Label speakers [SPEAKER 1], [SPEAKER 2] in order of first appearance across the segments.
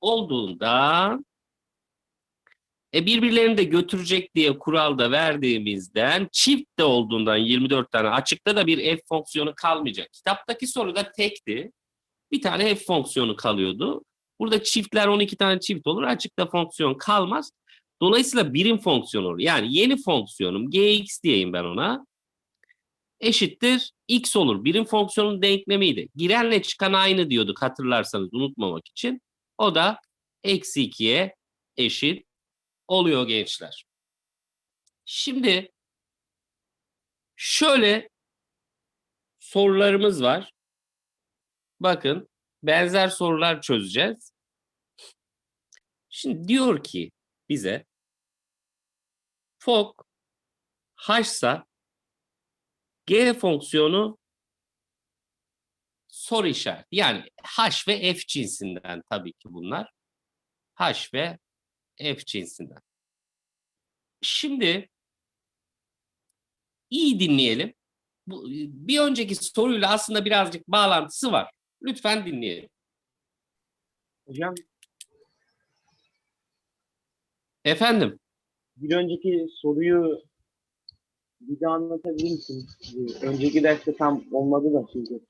[SPEAKER 1] olduğunda e birbirlerini de götürecek diye kuralda verdiğimizden çift de olduğundan 24 tane açıkta da bir f fonksiyonu kalmayacak. Kitaptaki soruda tekti. Bir tane f fonksiyonu kalıyordu. Burada çiftler 12 tane çift olur. Açıkta fonksiyon kalmaz. Dolayısıyla birim fonksiyon olur. Yani yeni fonksiyonum gx diyeyim ben ona. Eşittir x olur. Birim fonksiyonun denklemiydi. Girenle çıkan aynı diyorduk hatırlarsanız unutmamak için. O da eksi 2'ye eşit oluyor gençler. Şimdi şöyle sorularımız var. Bakın benzer sorular çözeceğiz. Şimdi diyor ki bize fok h'sa g fonksiyonu soru işareti. Yani h ve f cinsinden tabii ki bunlar. h ve f cinsinden. Şimdi iyi dinleyelim. Bu, bir önceki soruyla aslında birazcık bağlantısı var. Lütfen dinleyelim.
[SPEAKER 2] Hocam
[SPEAKER 1] Efendim,
[SPEAKER 2] bir önceki soruyu bir daha anlatabilir misin? Önceki derste tam olmadı da çünkü.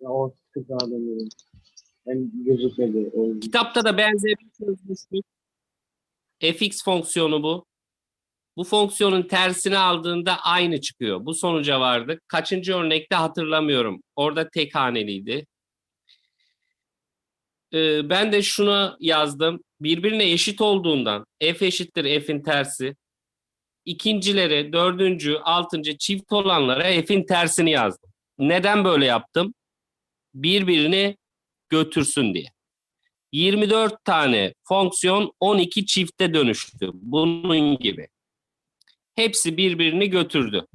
[SPEAKER 2] O sıkıntı adamı. Hem gözükmedi. O
[SPEAKER 1] kitapta da benzerini çözmüştük. fx fonksiyonu bu. Bu fonksiyonun tersini aldığında aynı çıkıyor. Bu sonuca vardık. Kaçıncı örnekte hatırlamıyorum. Orada tek haneliydi. Ee, ben de şunu yazdım. Birbirine eşit olduğundan f eşittir f'in tersi. İkincileri, dördüncü, altıncı çift olanlara f'in tersini yazdım. Neden böyle yaptım? Birbirini götürsün diye. 24 tane fonksiyon 12 çifte dönüştü. Bunun gibi. Hepsi birbirini götürdü.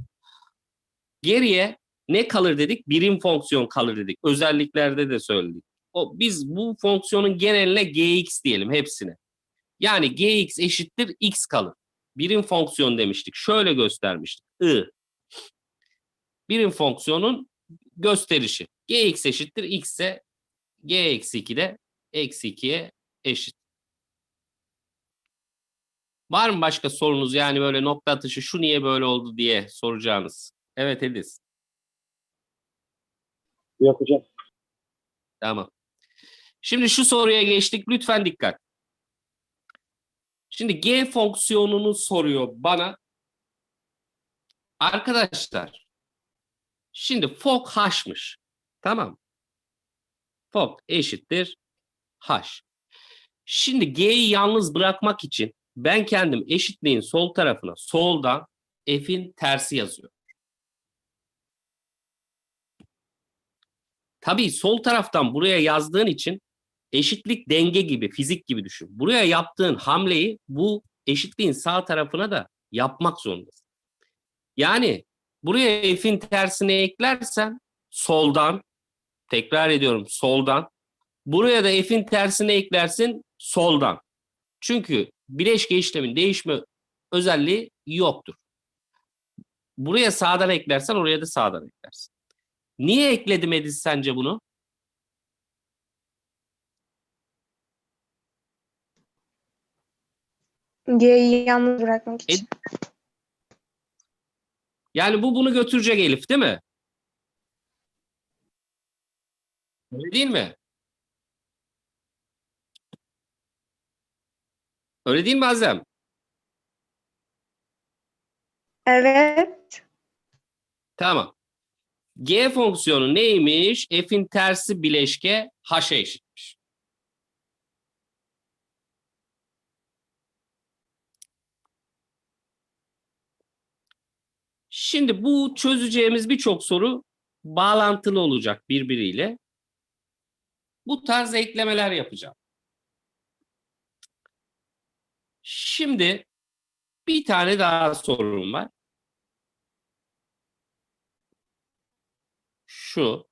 [SPEAKER 1] Geriye ne kalır dedik? Birim fonksiyon kalır dedik. Özelliklerde de söyledik. O, biz bu fonksiyonun geneline gx diyelim hepsine. Yani gx eşittir x kalır. Birim fonksiyon demiştik. Şöyle göstermiştik. I. Birim fonksiyonun gösterişi. Gx eşittir x ise g eksi 2 de eksi 2'ye eşit. Var mı başka sorunuz yani böyle nokta atışı şu niye böyle oldu diye soracağınız? Evet Ediz.
[SPEAKER 2] Yok hocam.
[SPEAKER 1] Tamam. Şimdi şu soruya geçtik. Lütfen dikkat. Şimdi g fonksiyonunu soruyor bana. Arkadaşlar. Şimdi fok h'mış. Tamam. Fok eşittir h. Şimdi g'yi yalnız bırakmak için ben kendim eşitliğin sol tarafına soldan f'in tersi yazıyorum. Tabii sol taraftan buraya yazdığın için eşitlik denge gibi, fizik gibi düşün. Buraya yaptığın hamleyi bu eşitliğin sağ tarafına da yapmak zorundasın. Yani buraya f'in tersine eklersen soldan, tekrar ediyorum soldan, buraya da f'in tersine eklersin soldan. Çünkü bileşke işlemin değişme özelliği yoktur. Buraya sağdan eklersen oraya da sağdan eklersin. Niye ekledim Ediz sence bunu?
[SPEAKER 3] G'yi yalnız bırakmak için.
[SPEAKER 1] Yani bu bunu götürecek Elif değil mi? Öyle değil mi? Öyle değil mi Azem?
[SPEAKER 3] Evet.
[SPEAKER 1] Tamam. G fonksiyonu neymiş? F'in tersi bileşke h'a eşitmiş. Şimdi bu çözeceğimiz birçok soru bağlantılı olacak birbiriyle. Bu tarz eklemeler yapacağım. Şimdi bir tane daha sorum var. Şu.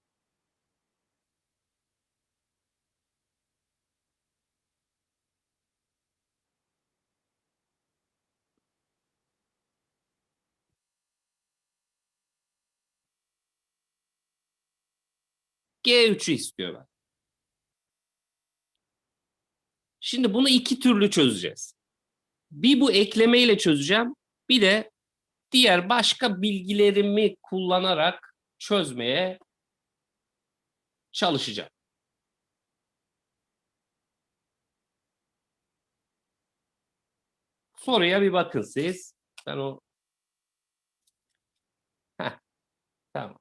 [SPEAKER 1] G3'ü istiyorlar. Şimdi bunu iki türlü çözeceğiz. Bir bu ekleme ile çözeceğim. Bir de diğer başka bilgilerimi kullanarak çözmeye çalışacağım. Soruya bir bakın siz. Ben o Heh, tamam.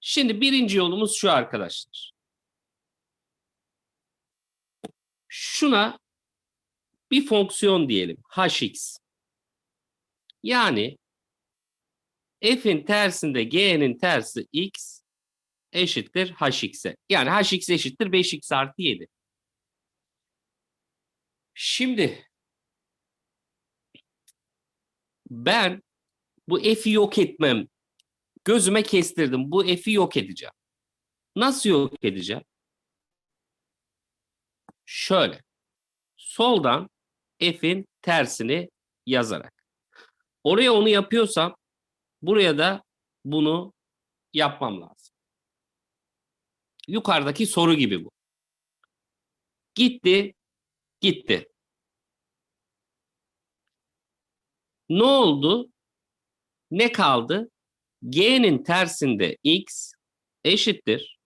[SPEAKER 1] Şimdi birinci yolumuz şu arkadaşlar. Şuna bir fonksiyon diyelim. hx. Yani f'in tersinde g'nin tersi x eşittir hx'e. Yani hx eşittir 5x artı 7. Şimdi ben bu f'i yok etmem. Gözüme kestirdim. Bu f'i yok edeceğim. Nasıl yok edeceğim? Şöyle. Soldan f'in tersini yazarak. Oraya onu yapıyorsam buraya da bunu yapmam lazım. Yukarıdaki soru gibi bu. Gitti, gitti. Ne oldu? Ne kaldı? G'nin tersinde x eşittir.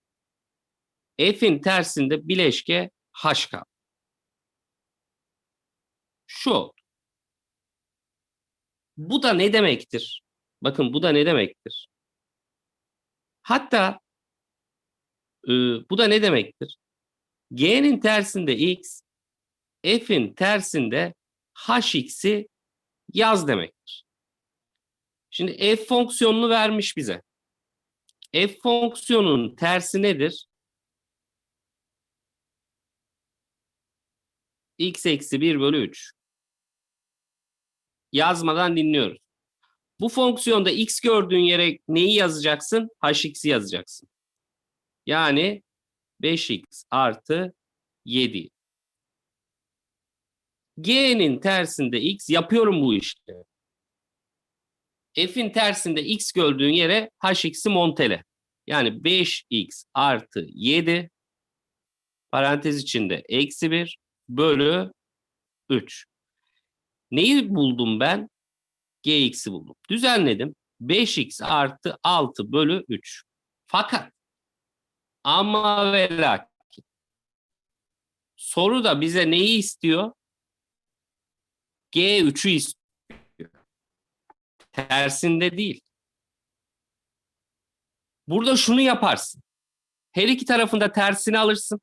[SPEAKER 1] F'in tersinde bileşke h kaldı. Şu oldu. Bu da ne demektir? Bakın bu da ne demektir? Hatta e, bu da ne demektir? G'nin tersinde x, f'in tersinde hx'i yaz demektir. Şimdi f fonksiyonunu vermiş bize. F fonksiyonunun tersi nedir? x eksi 1 bölü 3. Yazmadan dinliyoruz. Bu fonksiyonda x gördüğün yere neyi yazacaksın? hx'i yazacaksın. Yani 5x artı 7. G'nin tersinde x yapıyorum bu işte. F'in tersinde x gördüğün yere hx'i montele. Yani 5x artı 7 parantez içinde eksi 1 bölü 3. Neyi buldum ben? Gx'i buldum. Düzenledim. 5x artı 6 bölü 3. Fakat ama ve lakin soru da bize neyi istiyor? G3'ü istiyor. Tersinde değil. Burada şunu yaparsın. Her iki tarafında tersini alırsın.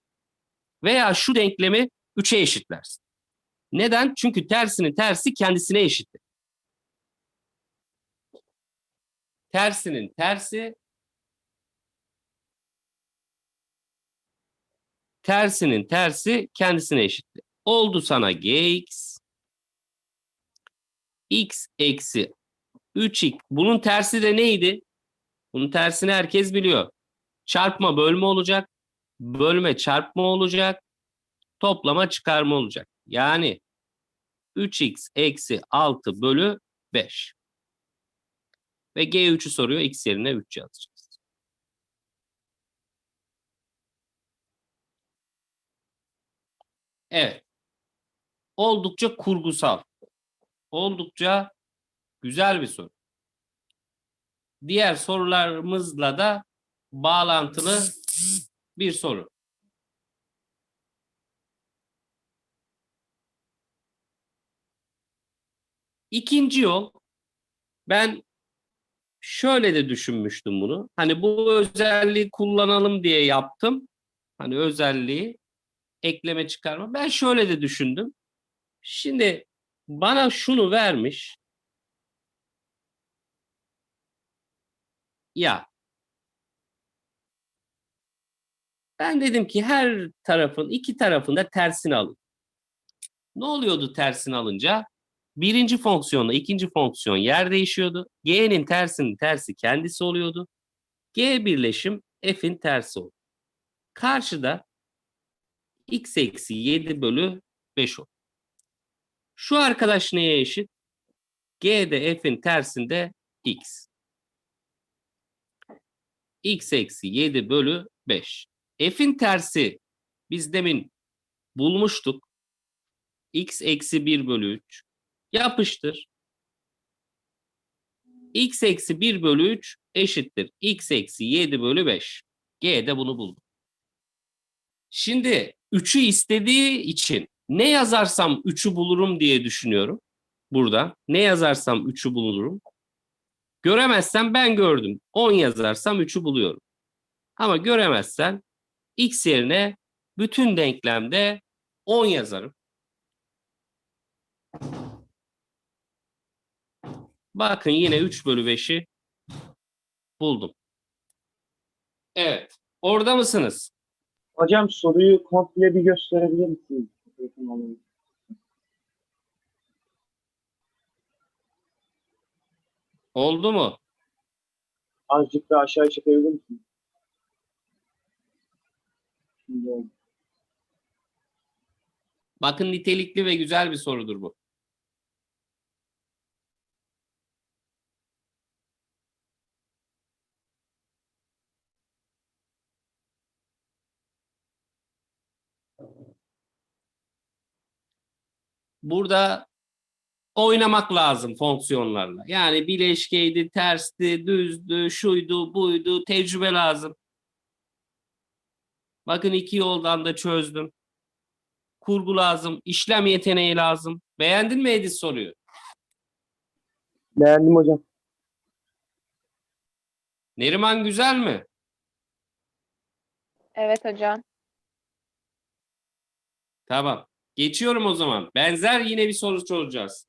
[SPEAKER 1] Veya şu denklemi 3'e eşitlersin. Neden? Çünkü tersinin tersi kendisine eşittir. Tersinin tersi tersinin tersi kendisine eşittir. Oldu sana gx x eksi 3x. Bunun tersi de neydi? Bunun tersini herkes biliyor. Çarpma bölme olacak. Bölme çarpma olacak. Toplama çıkarma olacak. Yani 3x eksi 6 bölü 5. Ve G3'ü soruyor. X yerine 3 yazacağız. Evet. Oldukça kurgusal. Oldukça güzel bir soru. Diğer sorularımızla da bağlantılı bir soru. İkinci yol ben şöyle de düşünmüştüm bunu. Hani bu özelliği kullanalım diye yaptım. Hani özelliği ekleme çıkarma. Ben şöyle de düşündüm. Şimdi bana şunu vermiş. Ya ben dedim ki her tarafın iki tarafında tersini alın. Ne oluyordu tersini alınca? Birinci fonksiyonla ikinci fonksiyon yer değişiyordu. G'nin tersinin tersi kendisi oluyordu. G birleşim F'in tersi oldu. Karşıda x eksi 7 bölü 5 oldu. Şu arkadaş neye eşit? G de F'in tersinde x. x eksi 7 bölü 5. F'in tersi Biz demin bulmuştuk. x eksi 1 bölü 3. Yapıştır. x eksi 1 bölü 3 eşittir. x eksi 7 bölü 5. G'de bunu buldum. Şimdi 3'ü istediği için ne yazarsam 3'ü bulurum diye düşünüyorum. Burada ne yazarsam 3'ü bulurum. Göremezsem ben gördüm. 10 yazarsam 3'ü buluyorum. Ama göremezsen x yerine bütün denklemde 10 yazarım. Bakın yine 3 bölü 5'i buldum. Evet. Orada mısınız?
[SPEAKER 2] Hocam soruyu komple bir gösterebilir misiniz?
[SPEAKER 1] Oldu mu?
[SPEAKER 2] Azıcık daha aşağı çekebilir misiniz? Şimdi oldu.
[SPEAKER 1] Bakın nitelikli ve güzel bir sorudur bu. Burada oynamak lazım fonksiyonlarla. Yani bileşkeydi, tersti, düzdü, şuydu, buydu, tecrübe lazım. Bakın iki yoldan da çözdüm kurgu lazım, işlem yeteneği lazım. Beğendin mi Edis soruyu?
[SPEAKER 2] Beğendim hocam.
[SPEAKER 1] Neriman güzel mi?
[SPEAKER 3] Evet hocam.
[SPEAKER 1] Tamam. Geçiyorum o zaman. Benzer yine bir soru soracağız.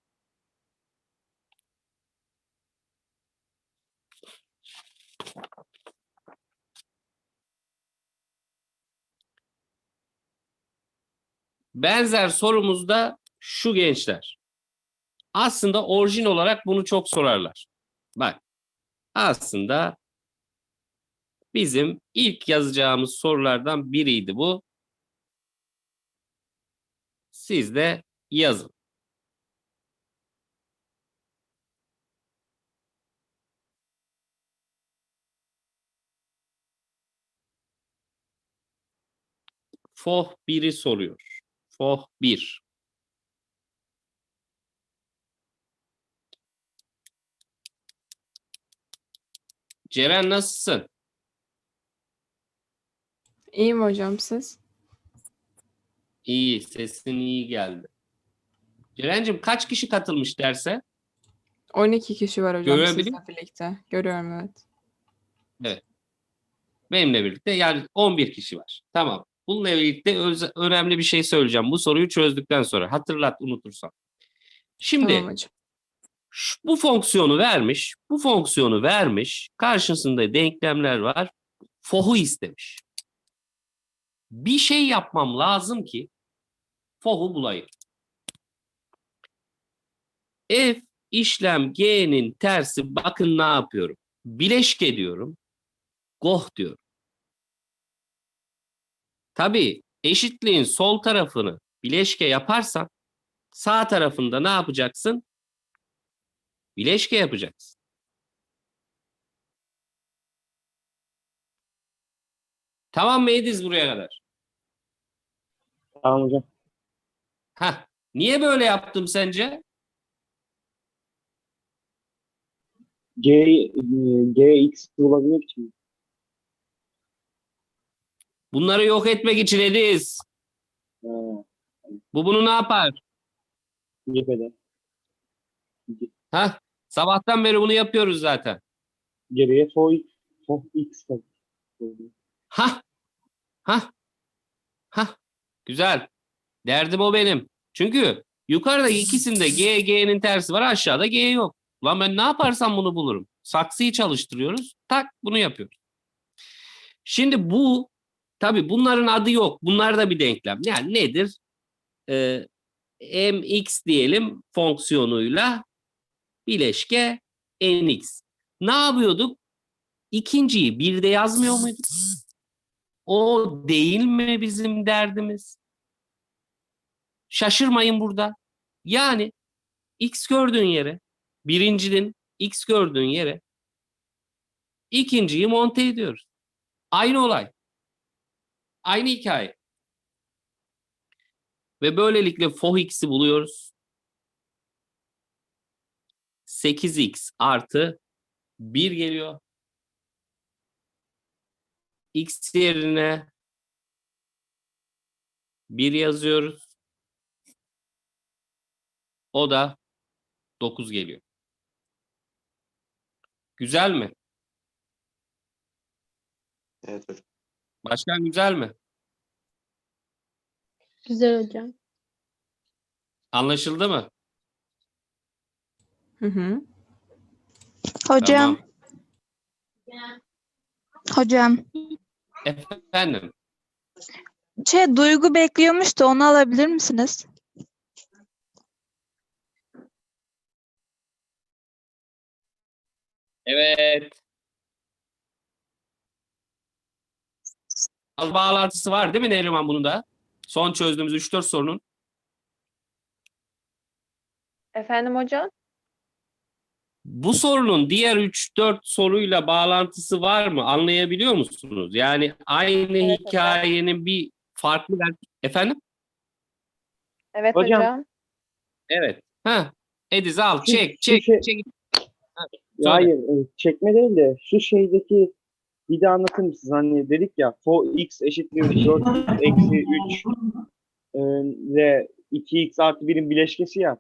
[SPEAKER 1] Benzer sorumuz da şu gençler. Aslında orijin olarak bunu çok sorarlar. Bak. Aslında bizim ilk yazacağımız sorulardan biriydi bu. Siz de yazın. Foh 1'i soruyor. Foh 1. Ceren nasılsın?
[SPEAKER 4] İyiyim hocam siz?
[SPEAKER 1] İyi, sesin iyi geldi. Ceren'cim kaç kişi katılmış derse?
[SPEAKER 4] 12 kişi var hocam
[SPEAKER 1] Görebiliyor
[SPEAKER 4] sizle birlikte. Görüyorum evet.
[SPEAKER 1] Benimle birlikte yani 11 kişi var. Tamam. Bununla birlikte öz- önemli bir şey söyleyeceğim. Bu soruyu çözdükten sonra. Hatırlat unutursan. Şimdi
[SPEAKER 4] Tamam hocam.
[SPEAKER 1] şu- bu fonksiyonu vermiş. Bu fonksiyonu vermiş. Karşısında denklemler var. Foh'u istemiş. Bir şey yapmam lazım ki foh'u bulayım. F işlem G'nin tersi bakın ne yapıyorum. Bileşke diyorum. Goh diyorum. Tabii eşitliğin sol tarafını bileşke yaparsan sağ tarafında ne yapacaksın? Bileşke yapacaksın. Tamam mı Ediz buraya kadar?
[SPEAKER 2] Tamam hocam.
[SPEAKER 1] Heh. Niye böyle yaptım sence?
[SPEAKER 2] G, e, GX bulabilmek için.
[SPEAKER 1] Bunları yok etmek için Ediz.
[SPEAKER 2] Ha,
[SPEAKER 1] Bu bunu ne yapar?
[SPEAKER 2] cephede.
[SPEAKER 1] Heh. Sabahtan beri bunu yapıyoruz zaten.
[SPEAKER 2] Geriye FOX, FOX kaldı.
[SPEAKER 1] Ha, ha, ha. Güzel. Derdim o benim. Çünkü yukarıda ikisinde G, G'nin tersi var. Aşağıda G yok. Ulan ben ne yaparsam bunu bulurum. Saksıyı çalıştırıyoruz. Tak bunu yapıyoruz. Şimdi bu tabii bunların adı yok. Bunlar da bir denklem. Yani nedir? Ee, mx diyelim fonksiyonuyla bileşke nx. Ne yapıyorduk? İkinciyi bir de yazmıyor muyduk? O değil mi bizim derdimiz? Şaşırmayın burada. Yani x gördüğün yere, birincinin x gördüğün yere ikinciyi monte ediyoruz. Aynı olay. Aynı hikaye. Ve böylelikle FOHX'i buluyoruz. 8x artı 1 geliyor. x yerine 1 yazıyoruz. O da 9 geliyor. Güzel mi?
[SPEAKER 5] Evet hocam.
[SPEAKER 1] Başkan güzel mi?
[SPEAKER 6] Güzel hocam.
[SPEAKER 1] Anlaşıldı mı?
[SPEAKER 4] Hı hı.
[SPEAKER 3] Hocam,
[SPEAKER 1] Tamam.
[SPEAKER 3] hocam.
[SPEAKER 1] Efendim.
[SPEAKER 3] Şey, duygu bekliyormuş da onu alabilir misiniz?
[SPEAKER 1] Evet. Az bağlantısı var değil mi Neriman bunun da? Son çözdüğümüz 3-4 sorunun.
[SPEAKER 6] Efendim hocam?
[SPEAKER 1] Bu sorunun diğer 3-4 soruyla bağlantısı var mı? Anlayabiliyor musunuz? Yani aynı
[SPEAKER 6] Evet,
[SPEAKER 1] hikayenin bir farklı Efendim?
[SPEAKER 6] Evet
[SPEAKER 2] Hocam.
[SPEAKER 6] hocam.
[SPEAKER 1] Evet. Ha. Ediz al. Çek, çek,
[SPEAKER 2] şey-
[SPEAKER 1] çek.
[SPEAKER 2] Ya hayır, e, çekme değil de şu şeydeki bir de anlatır mısınız? Hani dedik ya for x eşittir 4 eksi 3 e, ve 2x artı 1'in bileşkesi ya.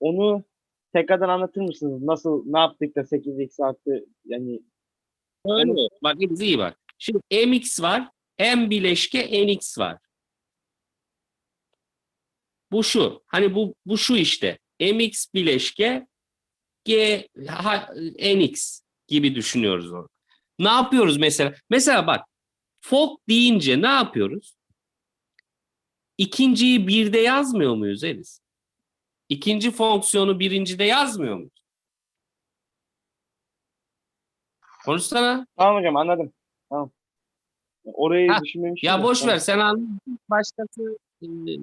[SPEAKER 2] Onu tekrardan anlatır mısınız? Nasıl, ne yaptık da 8x artı yani
[SPEAKER 1] Öyle. Bak Ediz iyi bak. Şimdi mx var. M bileşke nx var. Bu şu. Hani bu bu şu işte. mx bileşke g ha, nx gibi düşünüyoruz onu. Ne yapıyoruz mesela? Mesela bak fok deyince ne yapıyoruz? İkinciyi birde yazmıyor muyuz Eliz? İkinci fonksiyonu birincide yazmıyor muyuz? Konuşsana.
[SPEAKER 2] Tamam hocam anladım. Tamam. Orayı
[SPEAKER 1] Ha,
[SPEAKER 2] düşünmemiştim.
[SPEAKER 1] Ya boş ver sen anladın. Başkası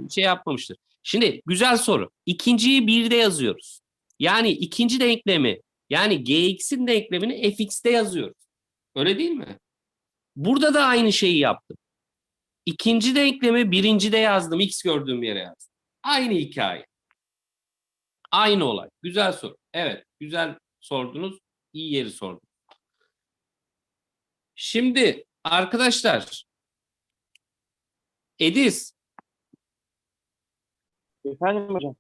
[SPEAKER 1] şey yapmamıştır. Şimdi güzel soru. İkinciyi birde yazıyoruz. Yani ikinci denklemi yani gx'in denklemini fx'te yazıyoruz. Öyle değil mi? Burada da aynı şeyi yaptım. İkinci denklemi birincide yazdım. X gördüğüm yere yazdım. Aynı hikaye. Aynı olay. Güzel soru. Evet. Güzel sordunuz. İyi yeri sordunuz. Şimdi arkadaşlar Ediz
[SPEAKER 2] Efendim hocam.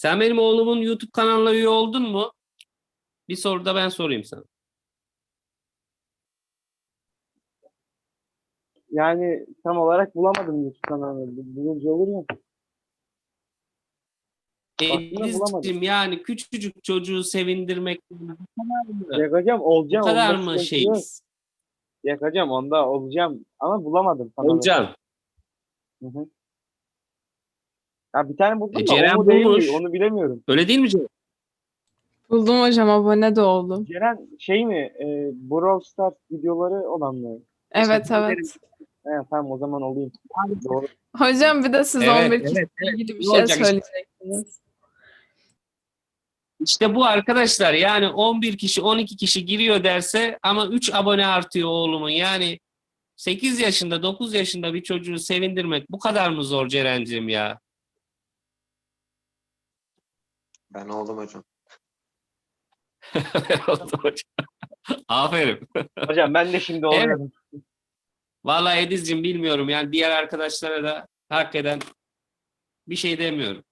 [SPEAKER 1] Sen benim oğlumun YouTube kanalına üye oldun mu? Bir soru da ben sorayım sana.
[SPEAKER 2] Yani tam olarak bulamadım YouTube kanalını. Bu- Bulunca olur mu?
[SPEAKER 1] Ediz'cim yani küçücük çocuğu sevindirmek bu kadar mı,
[SPEAKER 2] Ya hocam olacağım.
[SPEAKER 1] bu kadar
[SPEAKER 2] onda
[SPEAKER 1] mı
[SPEAKER 2] sıkıntı
[SPEAKER 1] şey?
[SPEAKER 2] yok. Ya hocam onda olacağım ama bulamadım. kanalı.
[SPEAKER 1] Olcan.
[SPEAKER 2] Hı hı. Ya bir tane buldum
[SPEAKER 1] E,
[SPEAKER 2] da
[SPEAKER 1] Ceren
[SPEAKER 2] o mu değil mi?
[SPEAKER 1] bulmuş.
[SPEAKER 2] Onu bilemiyorum.
[SPEAKER 1] Öyle değil mi canım?
[SPEAKER 4] Buldum hocam abone de oldum.
[SPEAKER 2] Ceren şey mi? E, Brawl Stars videoları olan mı?
[SPEAKER 4] Evet
[SPEAKER 1] Teşekkür
[SPEAKER 4] evet.
[SPEAKER 2] He, tamam o zaman olayım. Doğru.
[SPEAKER 4] Hocam bir de siz
[SPEAKER 1] Evet,
[SPEAKER 4] 11 kişiyle
[SPEAKER 1] evet,
[SPEAKER 4] ilgili bir
[SPEAKER 1] Ne
[SPEAKER 4] şey
[SPEAKER 1] olacak işte?
[SPEAKER 4] söyleyecektiniz.
[SPEAKER 1] İşte bu arkadaşlar yani 11 kişi 12 kişi giriyor derse ama 3 abone artıyor oğlumun. Yani 8 yaşında 9 yaşında bir çocuğu sevindirmek bu kadar mı zor Ceren'cim ya?
[SPEAKER 5] Ben oldum hocam.
[SPEAKER 1] Aferin.
[SPEAKER 2] Hocam ben de şimdi
[SPEAKER 1] Evet.
[SPEAKER 2] oluyorum.
[SPEAKER 1] Vallahi Ediz'cim bilmiyorum yani diğer arkadaşlara da hakikaten bir şey demiyorum.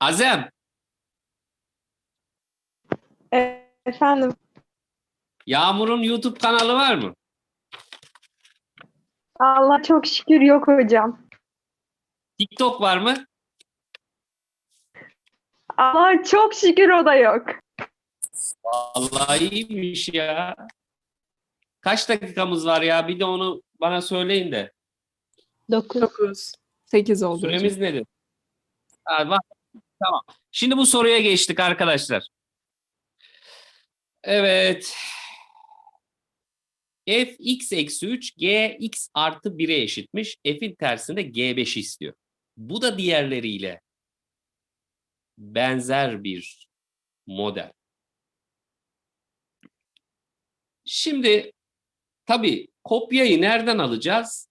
[SPEAKER 1] Azem,
[SPEAKER 3] E- Efendim,
[SPEAKER 1] Yağmur'un YouTube kanalı var mı?
[SPEAKER 3] Allah çok şükür yok hocam.
[SPEAKER 1] TikTok var mı?
[SPEAKER 3] Allah çok şükür o da yok.
[SPEAKER 1] Vallahi iyiymiş ya. Kaç dakikamız var ya? Bir de onu bana söyleyin de.
[SPEAKER 6] 9.
[SPEAKER 4] 9. 8 oldu hocam.
[SPEAKER 1] Süremiz nedir? Ha, var. Tamam. Şimdi bu soruya geçtik arkadaşlar. Evet. f x eksi 3 g x artı 1'e eşitmiş. F'in tersinde g5'i istiyor. Bu da diğerleriyle benzer bir model. Şimdi tabii kopyayı nereden alacağız?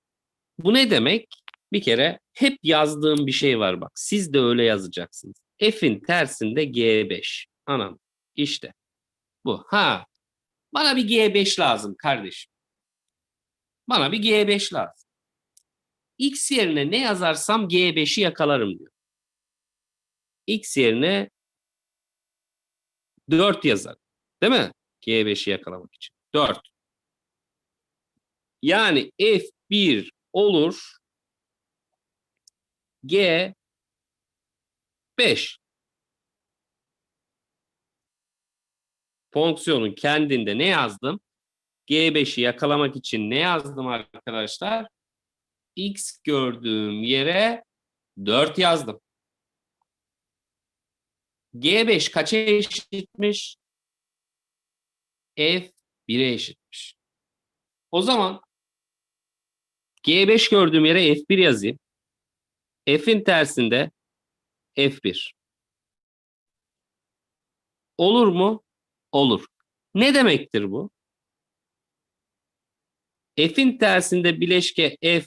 [SPEAKER 1] Bu ne demek? Bir kere hep yazdığım bir şey var bak. Siz de öyle yazacaksınız. F'in tersinde G5. Anam işte bu. Ha bana bir G5 lazım kardeşim. Bana bir G5 lazım. X yerine ne yazarsam G5'i yakalarım diyor. X yerine 4 yazar. Değil mi? G5'i yakalamak için. 4. Yani F1 olur G 5. Fonksiyonun kendinde ne yazdım? G5'i yakalamak için ne yazdım arkadaşlar? X gördüğüm yere 4 yazdım. G5 kaça eşitmiş? F 1'e eşitmiş. O zaman G5 gördüğüm yere F1 yazayım. F'in tersinde F1. Olur mu? Olur. Ne demektir bu? F'in tersinde bileşke F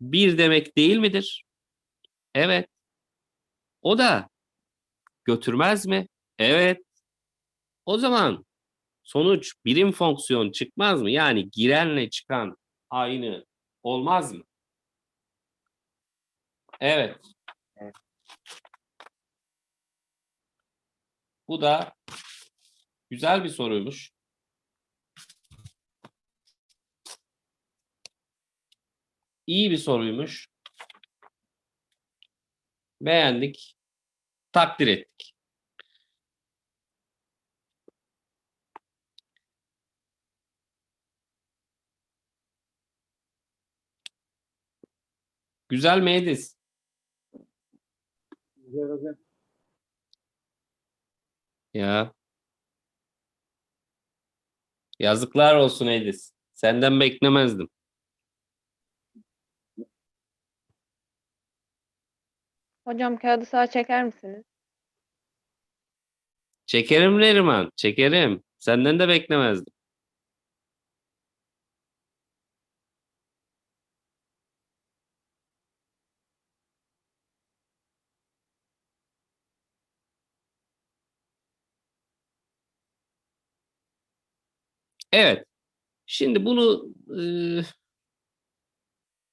[SPEAKER 1] 1 demek değil midir? Evet. O da götürmez mi? Evet. O zaman sonuç birim fonksiyon çıkmaz mı? Yani girenle çıkan aynı olmaz mı? Evet. Bu da güzel bir soruymuş. İyi bir soruymuş. Beğendik. Takdir ettik. Güzel mi Ediz?
[SPEAKER 2] Güzel hocam.
[SPEAKER 1] Ya. Yazıklar olsun Ediz. Senden beklemezdim.
[SPEAKER 6] Hocam kağıdı sağa çeker misiniz?
[SPEAKER 1] Çekerim Neriman, çekerim. Senden de beklemezdim. Evet. Şimdi bunu e,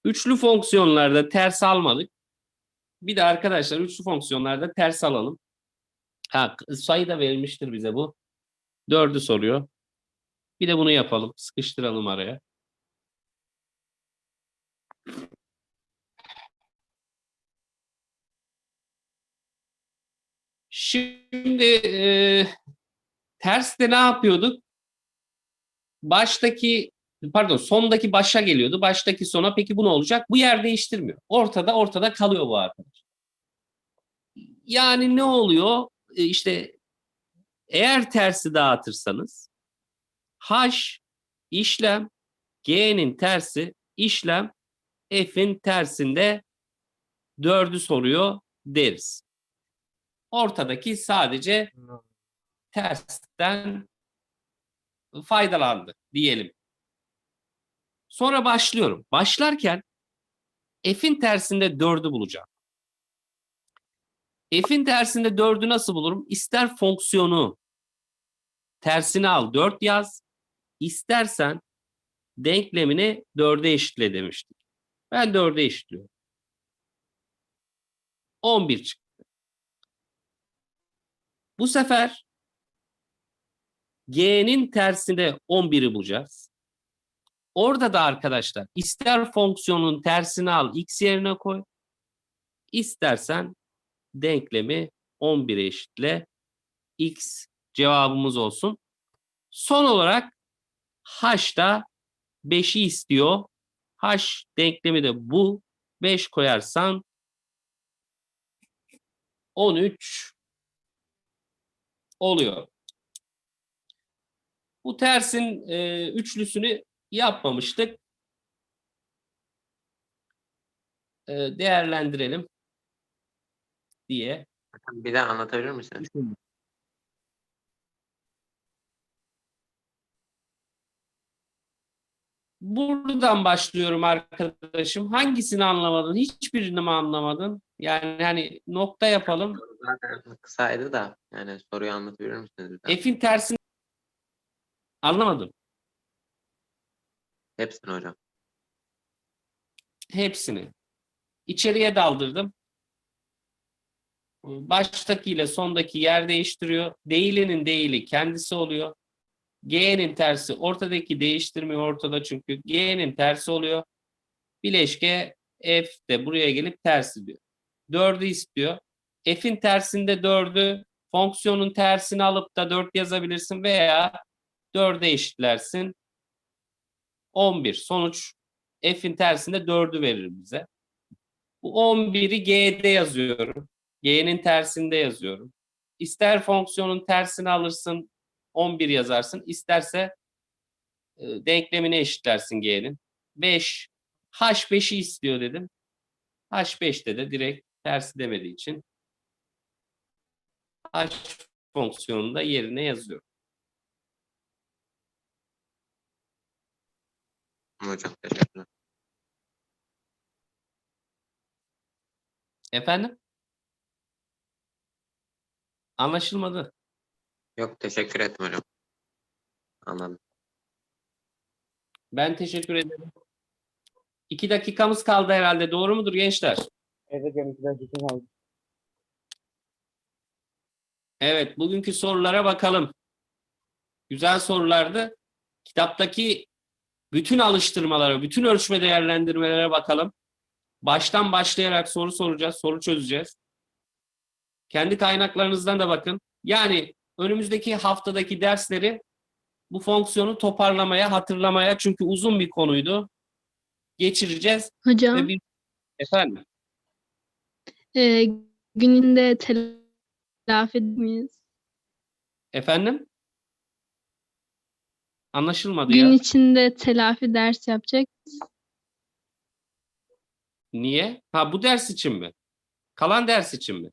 [SPEAKER 1] üçlü fonksiyonlarda ters almadık. Bir de arkadaşlar üçlü fonksiyonlarda ters alalım. Ha, sayı da verilmiştir bize bu. Dördü soruyor. Bir de bunu yapalım. Sıkıştıralım araya. Şimdi e, terste ne yapıyorduk? Baştaki pardon sondaki başa geliyordu. Baştaki sona peki bu ne olacak? Bu yer değiştirmiyor. Ortada ortada kalıyor bu arkadaş. Yani ne oluyor? E, işte eğer tersi dağıtırsanız H işlem G'nin tersi işlem F'in tersinde dördü soruyor deriz. Ortadaki sadece tersten faydalandı diyelim. Sonra başlıyorum. Başlarken F'in tersinde dördü bulacağım. F'in tersinde 4'ü nasıl bulurum? İster fonksiyonu tersini al 4 yaz. İstersen denklemini 4'e eşitle demiştik. Ben 4'e eşitliyorum. 11 çıktı. Bu sefer G'nin tersinde 11'i bulacağız. Orada da arkadaşlar ister fonksiyonun tersini al x yerine koy. İstersen denklemi 11'e eşitle x cevabımız olsun. Son olarak h'da 5'i istiyor. h denklemi de bu. 5 koyarsan 13 oluyor. Bu tersin e, üçlüsünü yapmamıştık. E, değerlendirelim diye
[SPEAKER 5] Bir daha anlatabilir misin?
[SPEAKER 1] buradan başlıyorum arkadaşım. Hangisini anlamadın? Hiçbirini mi anlamadın? Yani hani nokta yapalım.
[SPEAKER 5] Zaten kısaydı da yani soruyu anlatabilir misiniz bir daha?
[SPEAKER 1] F'in tersini anlamadım.
[SPEAKER 5] Hepsini hocam.
[SPEAKER 1] Hepsini. İçeriye daldırdım. Baştaki ile sondaki yer değiştiriyor. Değilinin değili kendisi oluyor. G'nin tersi ortadaki değiştirmiyor ortada çünkü. G'nin tersi oluyor. Bileşke F de buraya gelip tersi diyor. 4'ü istiyor. F'in tersinde 4'ü fonksiyonun tersini alıp da 4 yazabilirsin veya 4'e eşitlersin. 11. Sonuç F'in tersinde 4'ü verir bize. Bu 11'i G'de yazıyorum. G'nin tersinde yazıyorum. İster fonksiyonun tersini alırsın 11 yazarsın. İsterse e, denklemini eşitlersin G'nin. 5. H5'i istiyor dedim. H5'te de direkt tersi demediği için H fonksiyonunu da yerine yazıyorum.
[SPEAKER 5] Hocam teşekkürler.
[SPEAKER 1] Efendim? Anlaşılmadı.
[SPEAKER 5] Yok teşekkür ettim hocam. Anladım.
[SPEAKER 1] Ben teşekkür ederim. İki dakikamız kaldı herhalde. Doğru mudur gençler?
[SPEAKER 2] Evet hocam iki dakika kaldı.
[SPEAKER 1] Evet, bugünkü sorulara bakalım. Güzel sorulardı. Kitaptaki bütün alıştırmalara, bütün ölçme değerlendirmelere bakalım. Baştan başlayarak soru soracağız, soru çözeceğiz. Kendi kaynaklarınızdan da bakın. Yani önümüzdeki haftadaki dersleri bu fonksiyonu toparlamaya, hatırlamaya çünkü uzun bir konuydu. Geçireceğiz
[SPEAKER 7] Hocam,
[SPEAKER 1] ve bir efendim
[SPEAKER 7] e, gününde telafi miyiz?
[SPEAKER 1] efendim anlaşılmadı
[SPEAKER 7] Gün
[SPEAKER 1] ya.
[SPEAKER 7] içinde telafi ders yapacak.
[SPEAKER 1] Niye? Ha bu ders için mi? Kalan ders için mi?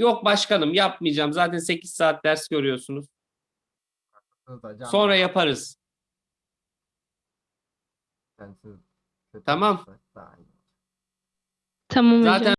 [SPEAKER 1] Yok başkanım yapmayacağım. Zaten 8 saat ders görüyorsunuz. Sonra yaparız. Tamam.
[SPEAKER 7] Tamam hocam.
[SPEAKER 1] Zaten